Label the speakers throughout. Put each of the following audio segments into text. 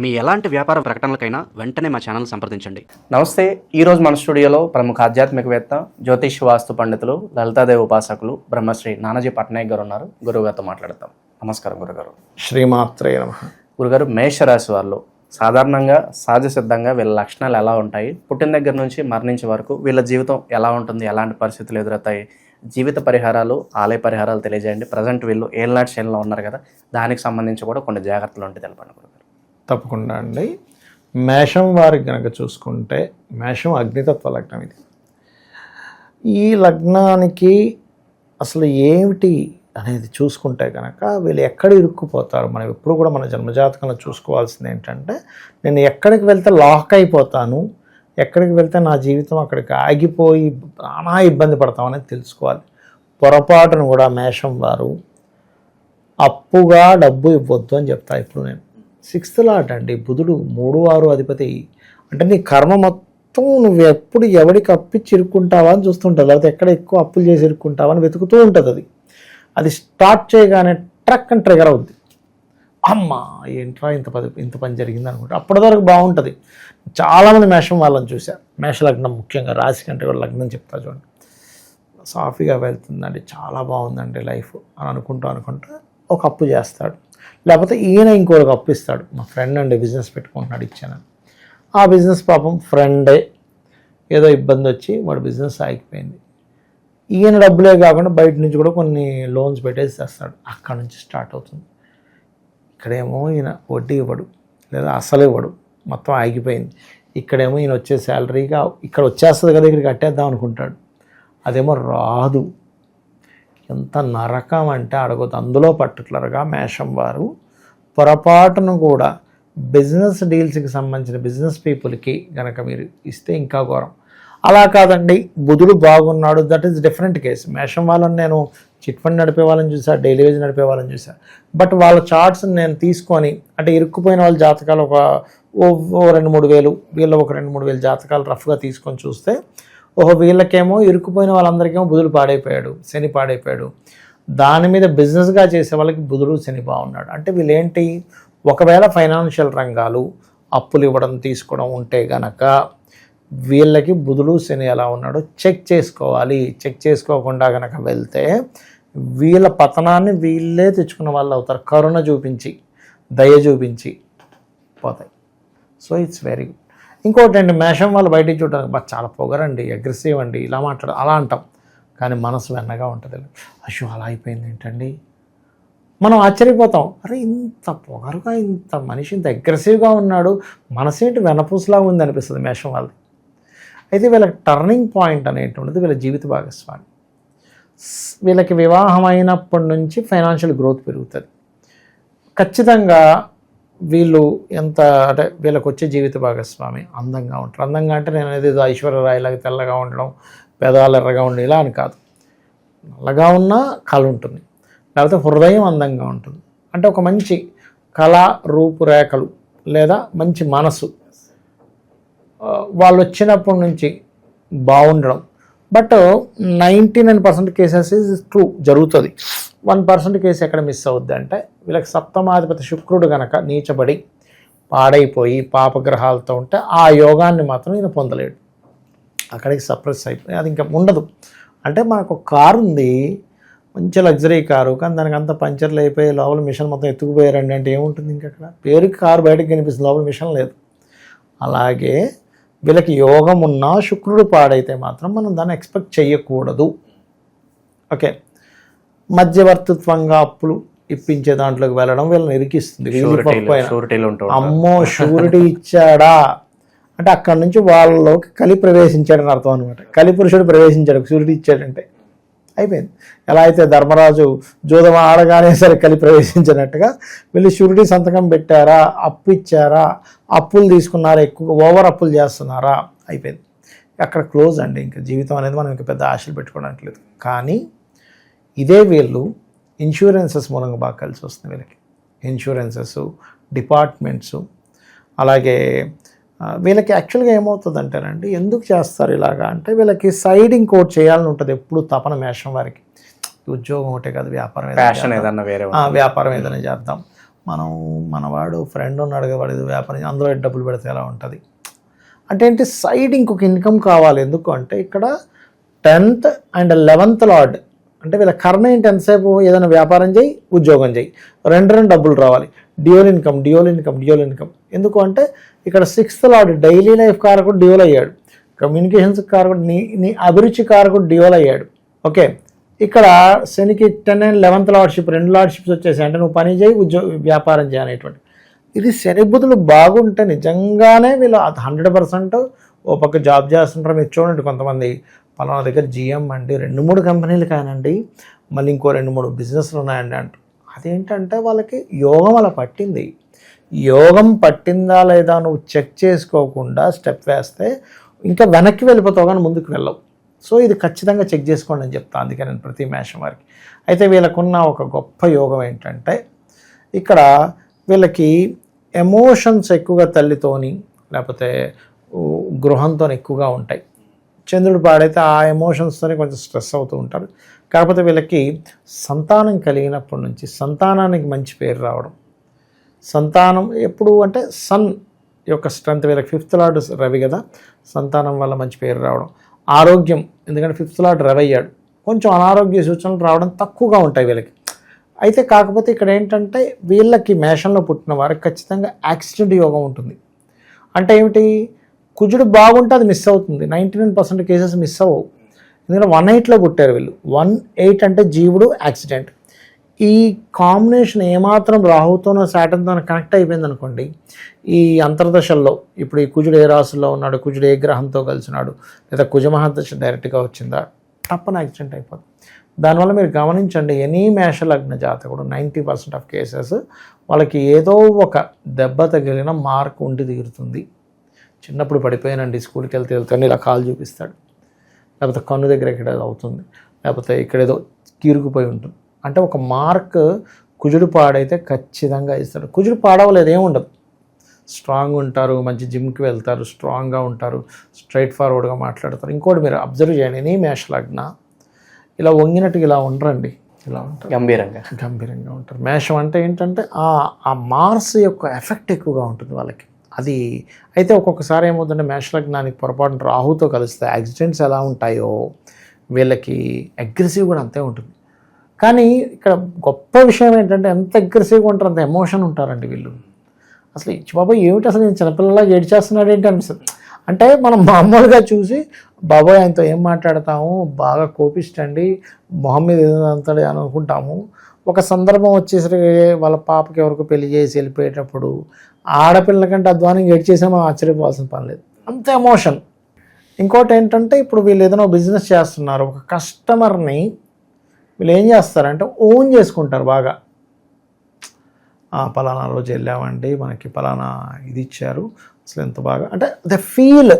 Speaker 1: మీ ఎలాంటి వ్యాపార ప్రకటనలకైనా వెంటనే మా ఛానల్ సంప్రదించండి.
Speaker 2: నమస్తే ఈరోజు మన స్టూడియోలో ప్రముఖ ఆధ్యాత్మికవేత్త జ్యోతిష్ వాస్తు పండితులు లలితాదేవి ఉపాసకులు బ్రహ్మశ్రీ నానాజీ పట్నాయక్ గారు ఉన్నారు. గురువుగారితో మాట్లాడతాం. నమస్కారం గురుగారు.
Speaker 3: శ్రీమాత్రే నమ.
Speaker 2: గురుగారు మేషరాశి వాళ్ళు సాధారణంగా సహజ సిద్ధంగా వీళ్ళ లక్షణాలు ఎలా ఉంటాయి? పుట్టిన దగ్గర నుంచి మరణించే వరకు వీళ్ళ జీవితం ఎలా ఉంటుంది? ఎలాంటి పరిస్థితులు ఎదురవుతాయి? జీవిత పరిహారాలు ఆలయ పరిహారాలు తెలియజేయండి. ప్రజెంట్ వీళ్ళు ఏళ్ళనాటి శైలిలో ఉన్నారు కదా దానికి సంబంధించి కూడా కొన్ని జాగ్రత్తలు ఉంటే తెలపండి గురుగారు.
Speaker 3: తప్పకుండా అండి. మేషం వారికి కనుక చూసుకుంటే మేషం అగ్నితత్వ లగ్నం ఇది. ఈ లగ్నానికి అసలు ఏమిటి అనేది చూసుకుంటే కనుక వీళ్ళు ఎక్కడ ఇరుక్కుపోతారు? మనం ఎప్పుడు కూడా మన జన్మజాతకంలో చూసుకోవాల్సింది ఏంటంటే నేను ఎక్కడికి వెళ్తే లాక్ అయిపోతాను ఎక్కడికి వెళ్తే నా జీవితం అక్కడికి ఆగిపోయి నానా ఇబ్బంది పడతామనేది తెలుసుకోవాలి. పొరపాటును కూడా మేషం వారు అప్పుగా డబ్బు ఇవ్వద్దు అని చెప్తా ఇప్పుడు నేను. సిక్స్త్ లాట్ అండి. బుధుడు మూడు ఆరు అధిపతి. అంటే నీ కర్మ మొత్తం నువ్వు ఎప్పుడు ఎవడికి అప్పిచ్చి ఇరుక్కుంటావా అని చూస్తుంటుంది లేకపోతే ఎక్కడ ఎక్కువ అప్పులు చేసి ఇరుక్కుంటావా అని వెతుకుతూ ఉంటుంది అది. అది స్టార్ట్ చేయగానే ట్రక్ అని ట్రిగర్ అవుద్ది. అమ్మా ఏంట్రా ఇంత పది ఇంత పని జరిగింది అనుకుంటా. అప్పటి వరకు బాగుంటుంది. చాలామంది మేషం వాళ్ళని చూశారు మేష లగ్నం ముఖ్యంగా రాశి కంటే కూడా లగ్నం చెప్తా చూడండి. సాఫీగా వెళ్తుందండి. చాలా బాగుందండి లైఫ్ అని అనుకుంటూ అనుకుంటా ఒక అప్పు చేస్తాడు. లేకపోతే ఈయన ఇంకొక అప్పిస్తాడు. మా ఫ్రెండ్ అండి బిజినెస్ పెట్టుకుంటున్నాడు ఇచ్చానని ఆ బిజినెస్ పాపం ఫ్రెండే ఏదో ఇబ్బంది వచ్చి వాడు బిజినెస్ ఆగిపోయింది. ఈయన డబ్బులే కాకుండా బయట నుంచి కూడా కొన్ని లోన్స్ పెట్టేసి తెస్తాడు. అక్కడ నుంచి స్టార్ట్ అవుతుంది. ఇక్కడేమో ఈయన వడ్డీ ఇవ్వడు. లేదా అసలు ఇవ్వడు. మొత్తం ఆగిపోయింది. ఇక్కడేమో ఈయన వచ్చే శాలరీగా ఇక్కడ వచ్చేస్తుంది కదా ఇక్కడ కట్టేద్దాం అనుకుంటాడు. అదేమో రాదు. ఎంత నరకం అంటే అడగదు అందులో పర్టికులర్గా మేషం వారు పొరపాటును కూడా బిజినెస్ డీల్స్కి సంబంధించిన బిజినెస్ పీపుల్కి కనుక మీరు ఇస్తే ఇంకా ఘోరం. అలా కాదండి. బుధుడు బాగున్నాడు. That is different case. మేషం వాళ్ళని నేను చిట్ ఫండ్ నడిపే వాళ్ళని చూసా డైలీ వేజ్ నడిపే వాళ్ళని చూసా. బట్ వాళ్ళ చార్ట్స్ని నేను తీసుకొని అంటే ఇరుక్కుపోయిన వాళ్ళ జాతకాలు ఒక ఓ ఓ రెండు మూడు వేలు వీళ్ళ ఒక రెండు మూడు వేలు జాతకాలు రఫ్గా తీసుకొని చూస్తే ఓహో వీళ్ళకేమో ఇరుక్కుపోయిన వాళ్ళందరికేమో బుధుడు పాడైపోయాడు శని పాడైపోయాడు. దాని మీద బిజినెస్గా చేసే వాళ్ళకి బుధుడు శని బాగున్నాడు. అంటే వీళ్ళేంటి? ఒకవేళ ఫైనాన్షియల్ రంగాలు అప్పులు ఇవ్వడం తీసుకోవడం ఉంటే గనక వీళ్ళకి బుధుడు శని ఎలా ఉన్నాడో చెక్ చేసుకోవాలి. చెక్ చేసుకోకుండా గనక వెళ్తే వీళ్ళ పతనాన్ని వీళ్ళే తెచ్చుకున్న వాళ్ళు అవుతారు. కరుణ చూపించి దయ చూపించి పోతాయి. సో ఇట్స్ వెరీ గుడ్ ఇంకోటి అండి మేషం వాళ్ళు బయటికి చూడడానికి బా చాలా పొగరండి అగ్రెసివ్ అండి ఇలా మాట్లాడ అలా అంటాం. కానీ మనసు వెన్నగా ఉంటుంది. అయ్యో అలా అయిపోయింది ఏంటండి? మనం ఆశ్చర్యపోతాం. అరే ఇంత పొగరుగా ఇంత మనిషి ఇంత అగ్రెసివ్గా ఉన్నాడు. మనసేంటి వెనపూసలా ఉంది అనిపిస్తుంది మేషం వాళ్ళది. అయితే వీళ్ళకి టర్నింగ్ పాయింట్ అనేటువంటిది వీళ్ళ జీవిత భాగస్వామి. వీళ్ళకి వివాహం అయినప్పటి నుంచి ఫైనాన్షియల్ గ్రోత్ పెరుగుతుంది. ఖచ్చితంగా వీళ్ళు ఎంత అంటే వీళ్ళకి వచ్చే జీవిత భాగస్వామి అందంగా ఉంటారు. అందంగా అంటే నేను అనేది ఏదో ఐశ్వర్యరాయలాగా తెల్లగా ఉండడం పెదాలు ఎర్రగా ఉండడం ఇలా అని కాదు. నల్లగా ఉన్న కళ ఉంటుంది. లేకపోతే హృదయం అందంగా ఉంటుంది. అంటే ఒక మంచి కళ రూపురేఖలు లేదా మంచి మనసు వాళ్ళు వచ్చినప్పటి నుంచి బాగుండడం. But ninety nine percent cases is true జరుగుతుంది. వన్ పర్సెంట్ కేసు ఎక్కడ మిస్ అవుద్ది అంటే వీళ్ళకి సప్తమాధిపతి శుక్రుడు గనక నీచబడి పాడైపోయి పాపగ్రహాలతో ఉంటే ఆ యోగాన్ని మాత్రం ఈయన పొందలేడు. అక్కడికి సప్రెస్ అయిపోయి అది ఇంకా ఉండదు. అంటే మనకు ఒక కారు ఉంది మంచి లగ్జరీ కారు కానీ దానికి అంత పంచర్లు అయిపోయి లోపల మిషన్ మొత్తం ఎత్తుకుపోయారండి అంటే ఏముంటుంది ఇంకా అక్కడ? పేరుకి కారు బయటకు కనిపిస్తుంది లోపల మిషన్ లేదు. అలాగే వీళ్ళకి యోగం ఉన్నా శుక్రుడు పాడైతే మాత్రం మనం దాన్ని ఎక్స్పెక్ట్ చేయకూడదు. ఓకే. మధ్యవర్తిత్వంగా అప్పులు ఇప్పించే దాంట్లోకి వెళ్ళడం వీళ్ళని ఇరికిస్తుంది. అమ్మో షూరిటీ ఇచ్చాడా? అంటే అక్కడి నుంచి వాళ్ళలోకి కలి ప్రవేశించాడని అర్థం అనమాట కలి పురుషుడు ప్రవేశించాడు షూరిటీ ఇచ్చాడంటే. అయిపోయింది. ఎలా అయితే ధర్మరాజు జోదం ఆడగానే సరే కలి ప్రవేశించినట్టుగా వీళ్ళు షూరిటీ సంతకం పెట్టారా? అప్పు ఇచ్చారా? అప్పులు తీసుకున్నారా? ఎక్కువ ఓవర్ అప్పులు చేస్తున్నారా? అయిపోయింది. అక్కడ క్లోజ్ అండి. ఇంకా జీవితం అనేది మనం ఇంకా పెద్ద ఆశలు పెట్టుకోవడానికి లేదు. కానీ ఇదే వీళ్ళు ఇన్సూరెన్సెస్ మూలంగా బాగా కలిసి వస్తుంది వీళ్ళకి. ఇన్సూరెన్సెస్ డిపార్ట్మెంట్స్ అలాగే వీళ్ళకి యాక్చువల్గా ఏమవుతుందంటేనండి ఎందుకు చేస్తారు ఇలాగా అంటే వీళ్ళకి సైడ్ ఇంకోటి చేయాలని ఉంటుంది ఎప్పుడు తపన మేషం వారికి. ఉద్యోగం ఒకటే కాదు వ్యాపారం ఏదైనా
Speaker 2: వేరే
Speaker 3: వ్యాపారం ఏదైనా చేద్దాం. మనం మనవాడు ఫ్రెండ్ ఉన్నాడు కదా వాడు ఏదో వ్యాపారం అందులో డబ్బులు పెడితే ఎలా ఉంటుంది? అంటే ఏంటి సైడ్ ఇంకొక ఇన్కమ్ కావాలి. ఎందుకు అంటే ఇక్కడ టెన్త్ అండ్ లెవెన్త్ లార్డ్ అంటే వీళ్ళ కర్ణ ఏంటి ఎంతసేపు ఏదైనా వ్యాపారం చేయి ఉద్యోగం చేయి. రెండు రెండు డబ్బులు రావాలి. Dual income dual income dual income ఎందుకు అంటే ఇక్కడ సిక్స్త్ లార్డ్ డైలీ లైఫ్ కారకుడు డ్యూల్ అయ్యాడు. కమ్యూనికేషన్స్ కారకుడు నీ నీ అభిరుచి కారకుడు డ్యూల్ అయ్యాడు. ఓకే ఇక్కడ శనికి టెన్ అండ్ లెవెన్త్ లార్డ్షిప్ రెండు లార్డ్షిప్స్ వచ్చేసాయి. అంటే నువ్వు పని చేయి ఉద్యోగ వ్యాపారం చేయనేటువంటి ఇది శని బుధులు బాగుంటే నిజంగానే వీళ్ళు హండ్రెడ్ పర్సెంట్ ఓ పక్క జాబ్ చేస్తుంటారు. మీరు చూడండి కొంతమంది పలానా దగ్గర జిఎం అండి. రెండు మూడు కంపెనీలు కానండి. మళ్ళీ ఇంకో రెండు మూడు బిజినెస్లు ఉన్నాయండి అంటారు అదేంటంటే వాళ్ళకి యోగం అలా పట్టింది. యోగం పట్టిందా లేదా నువ్వు చెక్ చేసుకోకుండా స్టెప్ వేస్తే ఇంకా వెనక్కి వెళ్ళిపోతావు కానీ ముందుకు వెళ్ళవు. సో ఇది ఖచ్చితంగా చెక్ చేసుకోండి అని చెప్తాను అందుకే నేను ప్రతి మేషం వారికి. అయితే వీళ్ళకున్న ఒక గొప్ప యోగం ఏంటంటే ఇక్కడ వీళ్ళకి ఎమోషన్స్ ఎక్కువగా తల్లితోని లేకపోతే గృహంతో ఎక్కువగా ఉంటాయి. చంద్రుడు పాడైతే ఆ ఎమోషన్స్తోనే కొంచెం స్ట్రెస్ అవుతూ ఉంటారు కాకపోతే వీళ్ళకి సంతానం కలిగినప్పటి నుంచి సంతానానికి మంచి పేరు రావడం. సంతానం ఎప్పుడు అంటే సన్ యొక్క స్ట్రెంత్ వీళ్ళకి ఫిఫ్త్ లార్డ్ రవి కదా సంతానం వల్ల మంచి పేరు రావడం. ఆరోగ్యం ఎందుకంటే ఫిఫ్త్ లార్డ్ రవి అయ్యాడు. కొంచెం అనారోగ్య సూచనలు రావడం తక్కువగా ఉంటాయి వీళ్ళకి. అయితే కాకపోతే ఇక్కడ ఏంటంటే వీళ్ళకి మేషంలో పుట్టిన వారికి ఖచ్చితంగా యాక్సిడెంట్ యోగం ఉంటుంది. అంటే ఏమిటి? కుజుడు బాగుంటే అది మిస్ అవుతుంది. Ninety nine percent cases miss అవ్వవు. ఎందుకంటే వన్ ఎయిట్లో పుట్టారు వీళ్ళు. వన్ ఎయిట్ అంటే జీవుడు యాక్సిడెంట్ ఈ కాంబినేషన్ ఏమాత్రం రాహుతోనో శాటన్తో కనెక్ట్ అయిపోయింది అనుకోండి ఈ అంతర్దశల్లో ఇప్పుడు ఈ కుజుడు ఏ రాశుల్లో ఉన్నాడు కుజుడు ఏ గ్రహంతో కలిసినాడు లేదా కుజమహాదశ డైరెక్ట్గా వచ్చిందా తప్పని యాక్సిడెంట్ అయిపోతుంది దానివల్ల మీరు గమనించండి ఎనీ మేషలగ్న జాతకుడు నైంటీ పర్సెంట్ ఆఫ్ కేసెస్ వాళ్ళకి ఏదో ఒక దెబ్బ తగిలిన మార్క్ ఉండి తీరుతుంది. చిన్నప్పుడు పడిపోయానండి స్కూల్కి వెళ్తే వెళ్తాను ఇలా కాలు చూపిస్తాడు. లేకపోతే కన్ను దగ్గర ఇక్కడ అవుతుంది. లేకపోతే ఇక్కడ ఏదో కీరుకుపోయి ఉంటుంది. అంటే ఒక మార్క్ కుజుడు పాడైతే ఖచ్చితంగా ఇస్తాడు. కుజుడు పాడవలేదు ఏముండదు స్ట్రాంగ్ ఉంటారు మంచి జిమ్కి వెళ్తారు స్ట్రాంగ్గా ఉంటారు స్ట్రైట్ ఫార్వర్డ్గా మాట్లాడతారు. ఇంకోటి మీరు అబ్జర్వ్ చేయండి ఎనీ మేషలగ్న ఇలా వంగినట్టుగా ఇలా ఉండరండి. ఇలా ఉంటారు.
Speaker 2: గంభీరంగా.
Speaker 3: గంభీరంగా ఉంటారు. మేషం అంటే ఏంటంటే ఆ ఆ మార్స్ యొక్క ఎఫెక్ట్ ఎక్కువగా ఉంటుంది వాళ్ళకి. అది అయితే ఒక్కొక్కసారి ఏమవుతుందంటే మేషలగ్నానికి పొరపాటున రాహుతో కలిస్తే యాక్సిడెంట్స్ ఎలా ఉంటాయో వీళ్ళకి అగ్రెసివ్ కూడా అంతే ఉంటుంది. కానీ ఇక్కడ గొప్ప విషయం ఏంటంటే ఎంత అగ్రెసివ్గా ఉంటారు అంత ఎమోషన్ ఉంటారండి వీళ్ళు. అసలు ఇచ్చి బాబాయ్ ఏమిటి అసలు నేను చిన్నపిల్లలా ఏడ్చేస్తున్నాడు ఏంటి అనిపిస్తుంది. అంటే మనం మామూలుగా చూసి బాబాయ్ ఆయనతో ఏం మాట్లాడతాము? బాగా కోపిస్టండి మొహం మీద ఏదో అని అనుకుంటాము. ఒక సందర్భం వచ్చేసరికి వాళ్ళ పాపకి ఎవరికి పెళ్ళి చేసి వెళ్ళిపోయేటప్పుడు ఆడపిల్లల కంటే అధ్వానంగా ఏడ్చేసే మనం ఆశ్చర్యపోవాల్సిన పని లేదు. అంత ఎమోషన్. ఇంకోటి ఏంటంటే ఇప్పుడు వీళ్ళు ఏదైనా బిజినెస్ చేస్తున్నారు. ఒక కస్టమర్ని వీళ్ళు ఏం చేస్తారంటే ఓన్ చేసుకుంటారు బాగా. "ఆ, పలానా రోజు వెళ్ళామండి. మనకి పలానా ఇది ఇచ్చారు. అసలు ఎంత బాగా. అంటే ద ఫీల్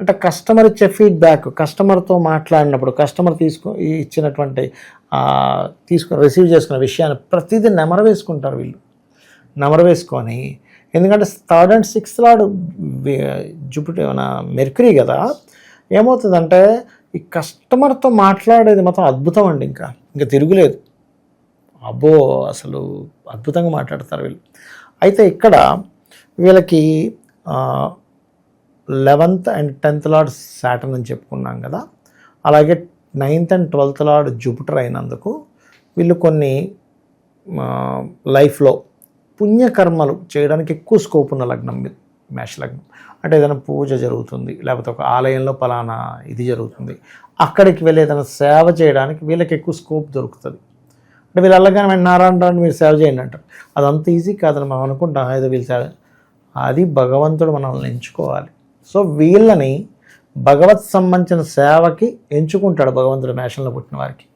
Speaker 3: అంటే కస్టమర్ ఇచ్చే ఫీడ్బ్యాక్ కస్టమర్తో మాట్లాడినప్పుడు కస్టమర్ తీసుకు ఇచ్చినటువంటి తీసుకుని రిసీవ్ చేసుకున్న విషయాన్ని ప్రతిదీ నెమర వేసుకుంటారు వీళ్ళు. నెమర వేసుకొని ఎందుకంటే third and sixth lord Jupiter మన మెర్క్యూరీ కదా ఏమవుతుందంటే ఈ కస్టమర్తో మాట్లాడేది మాత్రం అద్భుతం అండి ఇంకా. ఇంకా తిరుగులేదు. అబ్బో అసలు అద్భుతంగా మాట్లాడతారు వీళ్ళు. అయితే ఇక్కడ వీళ్ళకి eleventh and tenth lord Saturn అని చెప్పుకున్నాం కదా. అలాగే ninth and twelfth lord Jupiter అయినందుకు వీళ్ళు కొన్ని లైఫ్లో పుణ్యకర్మలు చేయడానికి ఎక్కువ స్కోప్ ఉన్న లగ్నం మేష లగ్నం అంటే ఏదైనా పూజ జరుగుతుంది లేకపోతే ఒక ఆలయంలో పలానా ఇది జరుగుతుంది అక్కడికి వెళ్ళి ఏదైనా సేవ చేయడానికి వీళ్ళకి ఎక్కువ స్కోప్ దొరుకుతుంది. అంటే వీళ్ళు వెళ్ళగానే నారాయణ రావు మీరు సేవ చేయండి అంటారు. అదంత ఈజీ కాదని మనం అనుకుంటాం. ఏదో వీళ్ళు సేవ అది భగవంతుడు మనల్ని ఎంచుకోవాలి. సో వీళ్ళని భగవత్ సంబంధించిన సేవకి ఎంచుకుంటాడు భగవంతుడు మేషంలో పుట్టిన వారికి.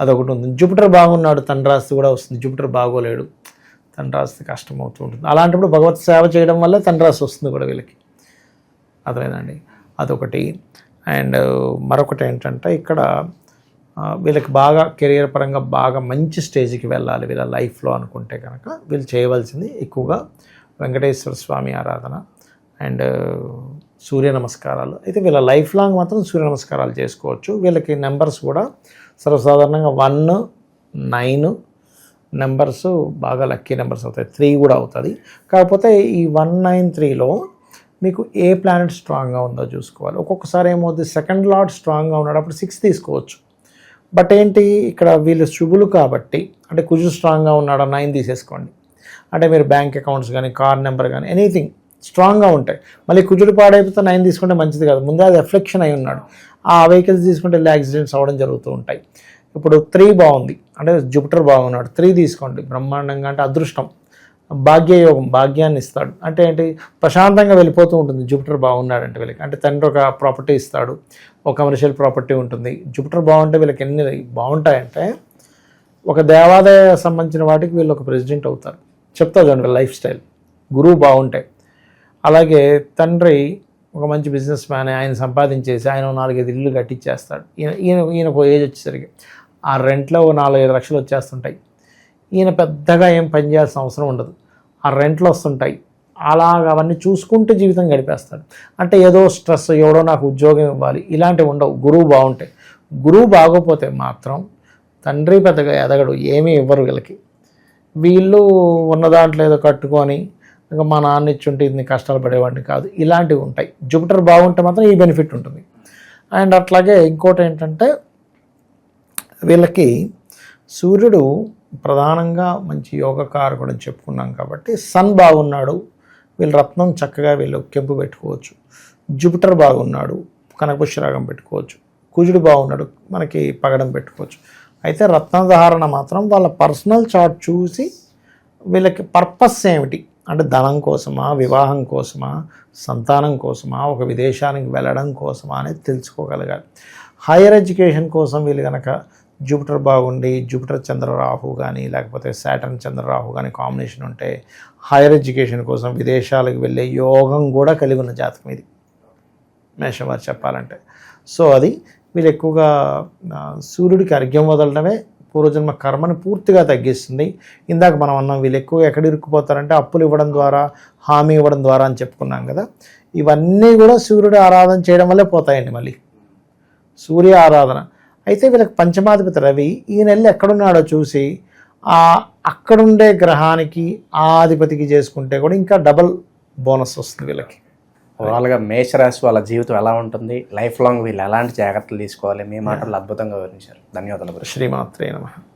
Speaker 3: అదొకటి ఉంది. జూపిటర్ బాగున్నాడు తండ్రాస్తి కూడా వస్తుంది. జూపిటర్ బాగోలేడు తండ్రాస్తి కష్టం అవుతూ ఉంటుంది. అలాంటప్పుడు భగవత్ సేవ చేయడం వల్ల తండ్రాస్తి వస్తుంది కూడా వీళ్ళకి. అర్థమైందండి? అదొకటి. అండ్ మరొకటి ఏంటంటే ఇక్కడ వీళ్ళకి బాగా కెరియర్ పరంగా బాగా మంచి స్టేజ్కి వెళ్ళాలి వీళ్ళ లైఫ్లో అనుకుంటే కనుక వీళ్ళు చేయవలసింది ఎక్కువగా వెంకటేశ్వర స్వామి ఆరాధన అండ్ uh, సూర్య నమస్కారాలు. అయితే వీళ్ళ లైఫ్ లాంగ్ మాత్రం సూర్య నమస్కారాలు చేసుకోవచ్చు. వీళ్ళకి నెంబర్స్ కూడా సర్వసాధారణంగా వన్ నైన్ నెంబర్స్ బాగా లక్కీ నెంబర్స్ అవుతాయి. త్రీ కూడా అవుతుంది. కాకపోతే ఈ వన్ నైన్ త్రీలో మీకు ఏ ప్లానెట్ స్ట్రాంగ్గా ఉందో చూసుకోవాలి. ఒక్కొక్కసారి ఏమవుతుంది సెకండ్ లార్డ్ స్ట్రాంగ్గా ఉన్నాడు అప్పుడు సిక్స్ తీసుకోవచ్చు. బట్ ఏంటి? ఇక్కడ వీళ్ళు శుభులు కాబట్టి అంటే కుజు స్ట్రాంగ్గా ఉన్నాడు? నైన్ తీసేసుకోండి. అంటే మీరు బ్యాంక్ అకౌంట్స్ కానీ కార్ నెంబర్ కానీ ఎనీథింగ్ స్ట్రాంగ్గా ఉంటాయి. మళ్ళీ కుజుడు పాడైపోతే నైన్ తీసుకుంటే మంచిది కాదు. ముందే అది రిఫ్లెక్షన్ అయి ఉన్నాడు. ఆ వెహికల్స్ తీసుకుంటే వెళ్ళి యాక్సిడెంట్స్ అవ్వడం జరుగుతూ ఉంటాయి. ఇప్పుడు త్రీ బాగుంది. అంటే జూపిటర్ బాగున్నాడు. త్రీ తీసుకోండి. బ్రహ్మాండంగా అంటే అదృష్టం. భాగ్యయోగం భాగ్యాన్ని ఇస్తాడు. అంటే ఏంటి? ప్రశాంతంగా వెళ్ళిపోతూ ఉంటుంది. జూపిటర్ బాగున్నాడు అంటే వీళ్ళకి. అంటే తండ్రి ఒక ప్రాపర్టీ ఇస్తాడు. ఒక కమర్షియల్ ప్రాపర్టీ ఉంటుంది. జూపిటర్ బాగుంటే వీళ్ళకి ఎన్ని బాగుంటాయంటే ఒక దేవాదాయ సంబంధించిన వాటికి వీళ్ళు ఒక ప్రెసిడెంట్ అవుతారు. చెప్తా చూడండి లైఫ్ స్టైల్. గురువు బాగుంటాయి అలాగే తండ్రి ఒక మంచి బిజినెస్ మ్యాన్ ఆయన సంపాదించేసి ఆయన నాలుగైదు ఇల్లు కట్టించేస్తాడు ఈయన ఈయన ఈయన ఏజ్ వచ్చేసరికి ఆ రెంట్లో నాలుగైదు లక్షలు వచ్చేస్తుంటాయి. ఈయన పెద్దగా ఏం పని చేయాల్సిన అవసరం ఉండదు. ఆ రెంట్లు వస్తుంటాయి. అలాగ అవన్నీ చూసుకుంటూ జీవితం గడిపేస్తాడు. అంటే ఏదో స్ట్రెస్ ఎవడో నాకు ఉద్యోగం ఇవ్వాలి ఇలాంటివి ఉండవు. గురువు బాగుంటాయి గురువు బాగోపోతే మాత్రం తండ్రి పెద్దగా ఎదగడు ఏమీ ఇవ్వరు వీళ్ళకి. వీళ్ళు ఉన్న దాంట్లో ఏదో కట్టుకొని ఇంకా మా నాన్న ఇచ్చుంటే ఇన్ని కష్టాలు పడేవాడిని కాదు. ఇలాంటివి ఉంటాయి. జూపిటర్ బాగుంటే మాత్రం ఈ బెనిఫిట్ ఉంటుంది. అండ్ అట్లాగే ఇంకోటి ఏంటంటే వీళ్ళకి సూర్యుడు ప్రధానంగా మంచి యోగకారకుడు అని చెప్పుకున్నాం కాబట్టి సన్ బాగున్నాడు. వీళ్ళు రత్నం చక్కగా వీళ్ళు కెంపు పెట్టుకోవచ్చు. జూపిటర్ బాగున్నాడు. కనకపుష్యరాగం పెట్టుకోవచ్చు. కుజుడు బాగున్నాడు. మనకి పగడం పెట్టుకోవచ్చు. అయితే రత్నధారణ మాత్రం వాళ్ళ పర్సనల్ చార్ట్ చూసి వీళ్ళకి పర్పస్ ఏమిటి? అంటే ధనం కోసమా వివాహం కోసమా సంతానం కోసమా ఒక విదేశానికి వెళ్ళడం కోసమా అనేది తెలుసుకోగలగాలి. హైయర్ ఎడ్యుకేషన్ కోసం వీళ్ళు కనుక జూపిటర్ బాగుండి జూపిటర్ చంద్రరాహు కానీ లేకపోతే సాటర్న్ చంద్రరాహు కానీ కాంబినేషన్ ఉంటే హైయర్ ఎడ్యుకేషన్ కోసం విదేశాలకు వెళ్ళే యోగం కూడా కలిగి ఉన్న జాతకం ఇది. మేషవారు చెప్పాలంటే. సో అది వీళ్ళు ఎక్కువగా సూర్యుడికి అర్ఘ్యం వదలడమే పూర్వజన్మ కర్మని పూర్తిగా తగ్గిస్తుంది. ఇందాక మనం అన్నాం వీళ్ళు ఎక్కువ ఎక్కడ ఇరుక్కుపోతారంటే అప్పులు ఇవ్వడం ద్వారా హామీ ఇవ్వడం ద్వారా అని చెప్పుకున్నాం కదా. ఇవన్నీ కూడా సూర్యుడు ఆరాధన చేయడం వల్లే పోతాయండి మళ్ళీ. సూర్య ఆరాధన. అయితే వీళ్ళకి పంచమాధిపతి రవి ఈ నెల ఎక్కడున్నాడో చూసి ఆ అక్కడుండే గ్రహానికి ఆ అధిపతికి చేసుకుంటే కూడా ఇంకా డబల్ బోనస్ వస్తుంది వీళ్ళకి.
Speaker 2: ఓవరాల్గా మేషరాశి వాళ్ళ జీవితం ఎలా ఉంటుంది? లైఫ్ లాంగ్ వీళ్ళు ఎలాంటి జాగ్రత్తలు తీసుకోవాలి? మీ మాటలు అద్భుతంగా వివరించారు. ధన్యవాదాలు.
Speaker 3: శ్రీమాత్రే నమ.